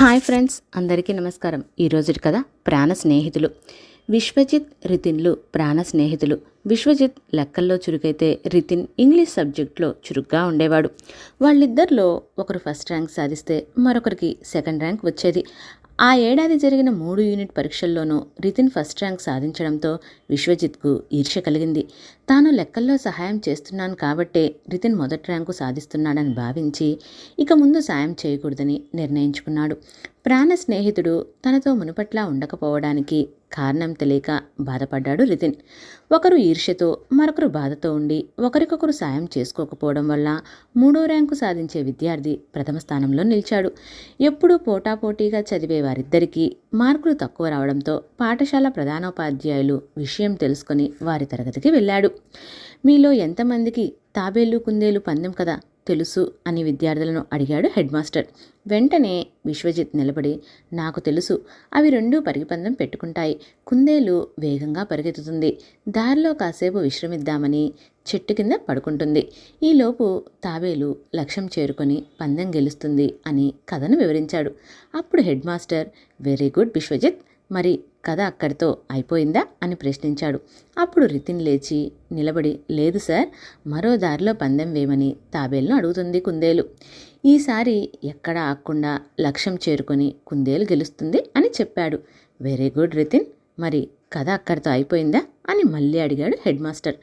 Hi friends అందరికీ నమస్కారం. ఈరోజు కథ ప్రాణ స్నేహితులు. విశ్వజిత్ రితిన్లు ప్రాణ స్నేహితులు. విశ్వజిత్ లెక్కల్లో చురుకైతే రితిన్ ఇంగ్లీష్ సబ్జెక్ట్లో చురుగ్గా ఉండేవాడు. వాళ్ళిద్దరిలో ఒకరు ఫస్ట్ ర్యాంక్ సాధిస్తే మరొకరికి సెకండ్ ర్యాంక్ వచ్చేది. ఆ ఏడాది జరిగిన మూడు యూనిట్ పరీక్షల్లోనూ రితిన్ ఫస్ట్ ర్యాంక్ సాధించడంతో విశ్వజిత్కు ఈర్ష కలిగింది. తాను లెక్కల్లో సహాయం చేస్తున్నాను కాబట్టే రితిన్ మొదటి ర్యాంకు సాధిస్తున్నాడని భావించి ఇక ముందు సాయం చేయకూడదని నిర్ణయించుకున్నాడు. ప్రాణ స్నేహితుడు తనతో మునుపట్లా ఉండకపోవడానికి కారణం తెలియక బాధపడ్డాడు రితిన్. ఒకరు ఈర్ష్యతో మరొకరు బాధతో ఉండి ఒకరికొకరు సాయం చేసుకోకపోవడం వల్ల మూడో ర్యాంకు సాధించే విద్యార్థి ప్రథమ స్థానంలో నిలిచాడు. ఎప్పుడూ పోటాపోటీగా చదివే వారిద్దరికీ మార్కులు తక్కువ రావడంతో పాఠశాల ప్రధానోపాధ్యాయులు విషయం తెలుసుకొని వారి తరగతికి వెళ్ళాడు. మీలో ఎంతమందికి తాబేలు కుందేలు పందెం కదా? తెలుసు అని విద్యార్థులను అడిగాడు హెడ్ మాస్టర్. వెంటనే విశ్వజిత్ నిలబడి నాకు తెలుసు అవి రెండూ పరిగిపందం పెట్టుకుంటాయి. కుందేలు వేగంగా పరిగెత్తుతుంది. దారిలో కాసేపు విశ్రమిద్దామని చెట్టు కింద పడుకుంటుంది. ఈలోపు తాబేలు లక్ష్యం చేరుకొని పందెం గెలుస్తుంది అని కథను వివరించాడు. అప్పుడు head master very good Vishwajit మరి కథ అక్కడితో అయిపోయిందా అని ప్రశ్నించాడు. అప్పుడు రితిన్ లేచి నిలబడి లేదు సార్ మరో దారిలో పందెం వేయమని తాబేలును అడుగుతుంది కుందేలు. ఈసారి ఎక్కడ ఆగకుండా లక్ష్యం చేరుకొని కుందేలు గెలుస్తుంది అని చెప్పాడు. వెరీ గుడ్ రితిన్ మరి కథ అక్కడితో అయిపోయిందా అని మళ్ళీ అడిగాడు హెడ్ మాస్టర్.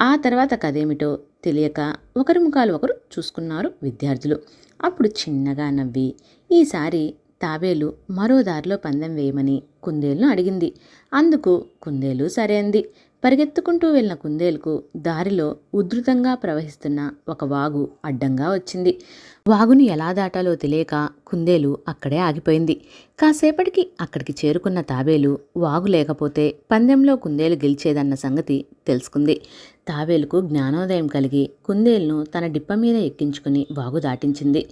ఆ తర్వాత కథ ఏమిటో తెలియక ఒకరి ముఖాలు ఒకరు చూసుకున్నారు విద్యార్థులు. అప్పుడు చిన్నగా నవ్వి ఈసారి తాబేలు మరో దారిలో పందెం వేయమని కుందేలును అడిగింది. అందుకు కుందేలు సరే అంది. పరిగెత్తుకుంటూ వెళ్ళిన కుందేలుకు దారిలో ఉధృతంగా ప్రవహిస్తున్న ఒక వాగు అడ్డంగా వచ్చింది. వాగుని ఎలా దాటాలో తెలియక కుందేలు అక్కడే ఆగిపోయింది. కాసేపటికి అక్కడికి చేరుకున్న తాబేలు వాగు లేకపోతే పందెంలో కుందేలు గెలిచేదన్న సంగతి తెలుసుకుంది. తాబేలుకు జ్ఞానోదయం కలిగి కుందేలును తన డిప్ప మీద ఎక్కించుకుని వాగు దాటించింది.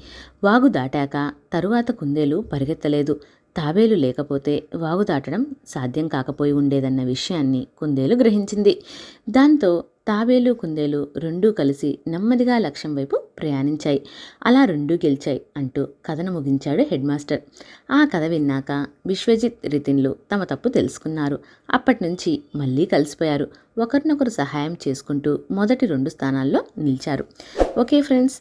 వాగు దాటాక తరువాత కుందేలు పరిగెత్తలేదు. తాబేలు లేకపోతే వాగు దాటడం సాధ్యం కాకపోయి ఉండేదన్న విషయాన్ని కుందేలు గ్రహించింది. దాంతో తాబేలు కుందేలు రెండూ కలిసి నెమ్మదిగా లక్ష్యం వైపు ప్రయాణించాయి. అలా రెండూ గెలిచాయి అంటూ కథను ముగించాడు హెడ్ మాస్టర్. ఆ కథ విన్నాక విశ్వజిత్ రితిన్లు తమ తప్పు తెలుసుకున్నారు. అప్పటి నుంచి మళ్ళీ కలిసిపోయారు. ఒకరినొకరు సహాయం చేసుకుంటూ మొదటి రెండు స్థానాల్లో నిలిచారు. Okay friends